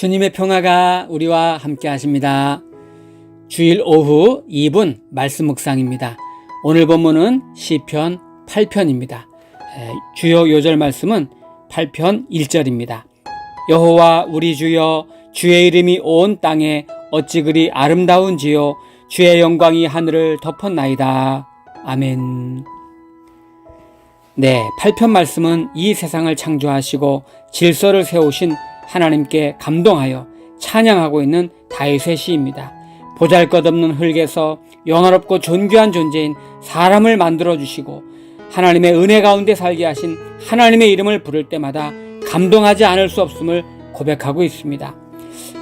주님의 평화가 우리와 함께 하십니다. 주일 오후 2분 말씀 묵상입니다. 오늘 본문은 시편 8편입니다. 주요 요절 말씀은 8편 1절입니다. 여호와 우리 주여 주의 이름이 온 땅에 어찌 그리 아름다운지요 주의 영광이 하늘을 덮었나이다. 아멘. 네, 8편 말씀은 이 세상을 창조하시고 질서를 세우신 하나님께 감동하여 찬양하고 있는 다윗의 시입니다. 보잘것없는 흙에서 영화롭고 존귀한 존재인 사람을 만들어 주시고 하나님의 은혜 가운데 살게 하신 하나님의 이름을 부를 때마다 감동하지 않을 수 없음을 고백하고 있습니다.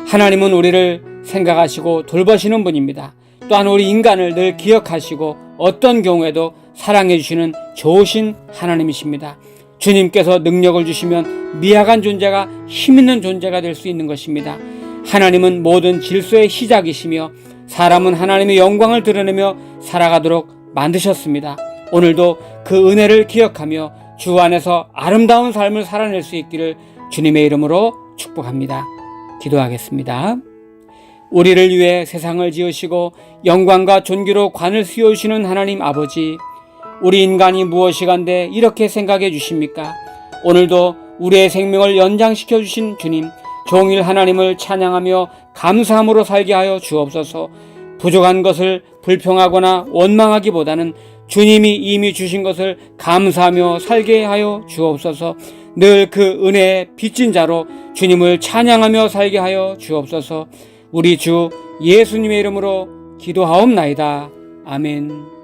하나님은 우리를 생각하시고 돌보시는 분입니다. 또한 우리 인간을 늘 기억하시고 어떤 경우에도 사랑해 주시는 좋으신 하나님이십니다. 주님께서 능력을 주시면 미약한 존재가 힘있는 존재가 될 수 있는 것입니다. 하나님은 모든 질서의 시작이시며 사람은 하나님의 영광을 드러내며 살아가도록 만드셨습니다. 오늘도 그 은혜를 기억하며 주 안에서 아름다운 삶을 살아낼 수 있기를 주님의 이름으로 축복합니다. 기도하겠습니다. 우리를 위해 세상을 지으시고 영광과 존귀로 관을 씌우시는 하나님 아버지, 우리 인간이 무엇이간데 이렇게 생각해 주십니까? 오늘도 우리의 생명을 연장시켜 주신 주님, 종일 하나님을 찬양하며 감사함으로 살게 하여 주옵소서. 부족한 것을 불평하거나 원망하기보다는 주님이 이미 주신 것을 감사하며 살게 하여 주옵소서. 늘 그 은혜의 빚진 자로 주님을 찬양하며 살게 하여 주옵소서. 우리 주 예수님의 이름으로 기도하옵나이다. 아멘.